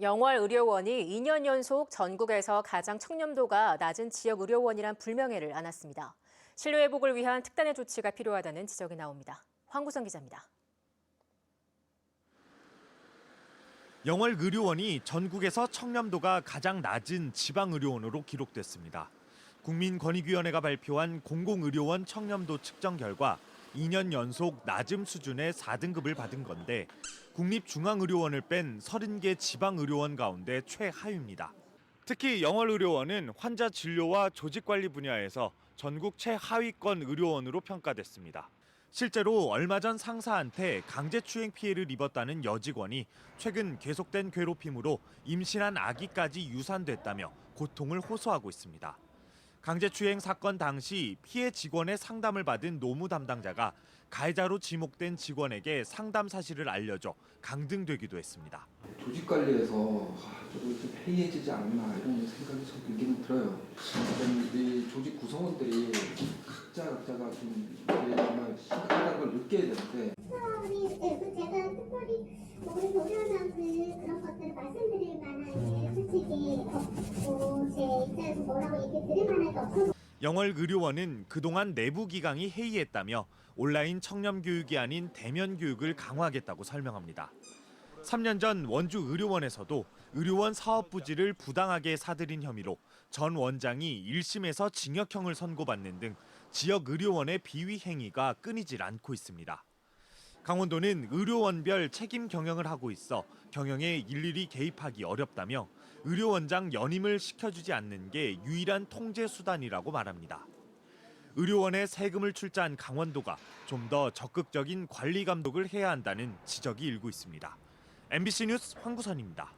영월 의료원이 2년 연속 전국에서 가장 청렴도가 낮은 지역 의료원이란 불명예를 안았습니다. 신뢰 회복을 위한 특단의 조치가 필요하다는 지적이 나옵니다. 황구성 기자입니다. 영월 의료원이 전국에서 청렴도가 가장 낮은 지방 의료원으로 기록됐습니다. 국민권익위원회가 발표한 공공의료원 청렴도 측정 결과 2년 연속 낮음 수준의 4등급을 받은 건데 국립중앙의료원을 뺀 30개 지방의료원 가운데 최하위입니다. 특히 영월의료원은 환자 진료와 조직관리 분야에서 전국 최하위권 의료원으로 평가됐습니다. 실제로 얼마 전 상사한테 강제추행 피해를 입었다는 여직원이 최근 계속된 괴롭힘으로 임신한 아기까지 유산됐다며 고통을 호소하고 있습니다. 강제추행 사건 당시 피해 직원의 상담을 받은 노무 담당자가 가해자로 지목된 직원에게 상담 사실을 알려줘 강등되기도 했습니다. 조직 관리에서 아, 조금 좀 해이해지지 않나 이런 생각이 좀 들기는 들어요. 이 조직 구성원들이 각자 각자가 좀 정말 심각하다는 걸 느껴야 되는데 영월 의료원은 그동안 내부 기강이 해이했다며 온라인 청렴 교육이 아닌 대면 교육을 강화하겠다고 설명합니다. 3년 전 원주 의료원에서도 의료원 사업 부지를 부당하게 사들인 혐의로 전 원장이 1심에서 징역형을 선고받는 등 지역 의료원의 비위 행위가 끊이질 않고 있습니다. 강원도는 의료원별 책임 경영을 하고 있어 경영에 일일이 개입하기 어렵다며 의료원장 연임을 시켜주지 않는 게 유일한 통제 수단이라고 말합니다. 의료원에 세금을 출자한 강원도가 좀 더 적극적인 관리 감독을 해야 한다는 지적이 일고 있습니다. MBC 뉴스 황구선입니다.